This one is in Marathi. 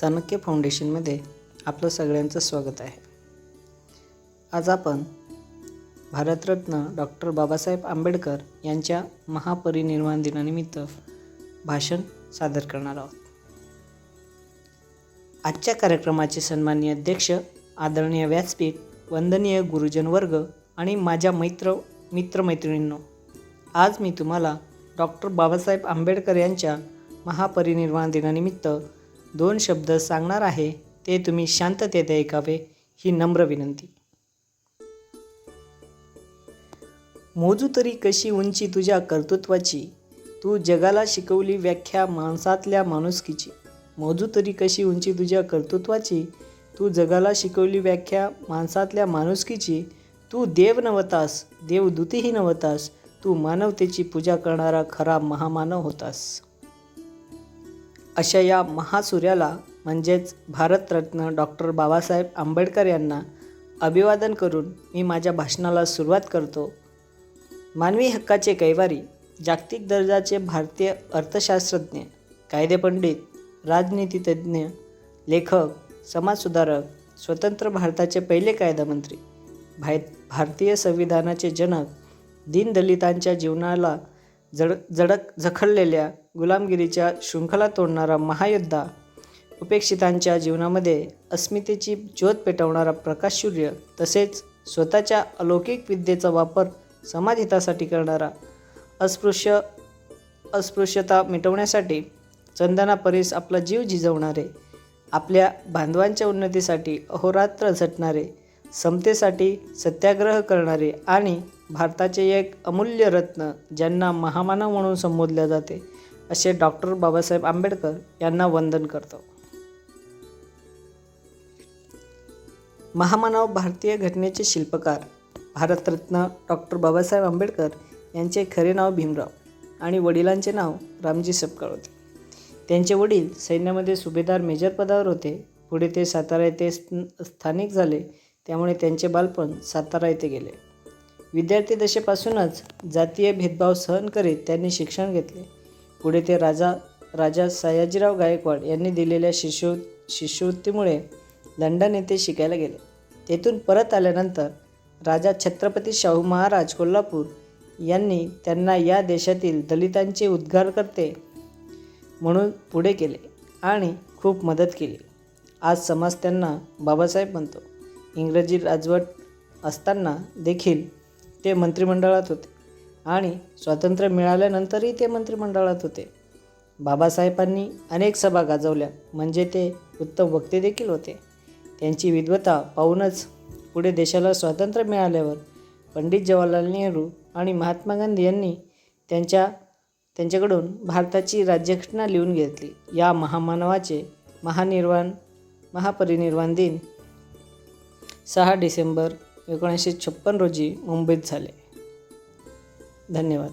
चाणक्य फाउंडेशनमध्ये आपलं सगळ्यांचं स्वागत आहे. आज आपण भारतरत्न डॉक्टर बाबासाहेब आंबेडकर यांच्या महापरिनिर्वाण दिनानिमित्त भाषण सादर करणार आहोत. आजच्या कार्यक्रमाचे सन्माननीय अध्यक्ष आदरणीय व्यासपीठ वंदनीय गुरुजन वर्ग आणि माझ्या मैत्र मित्रमैत्रिणींनो आज मी तुम्हाला डॉक्टर बाबासाहेब आंबेडकर यांच्या महापरिनिर्वाण दिनानिमित्त दोन शब्द सांगणार आहे ते तुम्ही शांततेत ऐकावे ही नम्र विनंती. मोजू तरी कशी उंची तुझ्या कर्तृत्वाची? तू जगाला शिकवली व्याख्या माणसातल्या माणुसकीची. मोजू तरी कशी उंची तुझ्या कर्तृत्वाची? तू जगाला शिकवली व्याख्या माणसातल्या माणुसकीची. तू देव नवतास देवदूतही नवतास तू मानवतेची पूजा करणारा खरा महामानव होतास. अशा या महासूर्याला म्हणजेच भारतरत्न डॉक्टर बाबासाहेब आंबेडकर यांना अभिवादन करून मी माझ्या भाषणाला सुरुवात करतो. मानवी हक्काचे कैवारी जागतिक दर्जाचे भारतीय अर्थशास्त्रज्ञ कायदेपंडित राजनीतितज्ञ लेखक समाजसुधारक स्वतंत्र भारताचे पहिले कायदामंत्री भाय भारतीय संविधानाचे जनक दीनदलितांच्या जीवनाला जड जडक जखडलेल्या गुलामगिरीच्या शृंखला तोडणारा महायोद्धा उपेक्षितांच्या जीवनामध्ये अस्मितेची ज्योत पेटवणारा प्रकाशसूर्य तसेच स्वतःच्या अलौकिक विद्येचा वापर समाजहितासाठी करणारा अस्पृश्य अस्पृश्यता मिटवण्यासाठी चंदना परीस आपला जीव झिजवणारे आपल्या बांधवांच्या उन्नतीसाठी अहोरात्र झटणारे समतेसाठी सत्याग्रह करणारे आणि भारताचे एक अमूल्य रत्न ज्यांना महामानव म्हणून संबोधले जाते असे डॉक्टर बाबासाहेब आंबेडकर यांना वंदन करतो. महामानव भारतीय घटनेचे शिल्पकार भारतरत्न डॉक्टर बाबासाहेब आंबेडकर यांचे खरे नाव भीमराव आणि वडिलांचे नाव रामजी सपकाळ होते. त्यांचे वडील सैन्यामध्ये सुभेदार मेजर पदावर होते. पुढे ते सातारा येथे स्थानिक झाले. त्यामुळे त्यांचे बालपण सातारा येथे गेले. विद्यार्थी दशेपासूनच जातीय भेदभाव सहन करीत त्यांनी शिक्षण घेतले. पुढे ते राजा राजा सयाजीराव गायकवाड यांनी दिलेल्या शिष्यव शिष्यवृत्तीमुळे लंडन येथे शिकायला गेले. तेथून परत आल्यानंतर राजा छत्रपती शाहू महाराज कोल्हापूर यांनी त्यांना या देशातील दलितांचे उद्धारकर्ते म्हणून पुढे केले आणि खूप मदत केली. आज समाज त्यांना बाबासाहेब म्हणतो. इंग्रजी राजवट असताना देखील ते मंत्रिमंडळात होते. आणि स्वातंत्र्य मिळाल्यानंतरही ते मंत्रिमंडळात होते. बाबासाहेबांनी अनेक सभा गाजवल्या. म्हणजे ते उत्तम वक्ते देखील होते. त्यांची विद्वता पाहूनच पुढे देशाला स्वातंत्र्य मिळाल्यावर पंडित जवाहरलाल नेहरू आणि महात्मा गांधी यांनी त्यांच्या त्यांच्याकडून भारताची राज्यघटना लिहून घेतली. या महामानवाचे महानिर्वाण महापरिनिर्वाण दिन सहा डिसेंबर एकोणीसशे छप्पन रोजी मुंबईत झाले. धन्यवाद.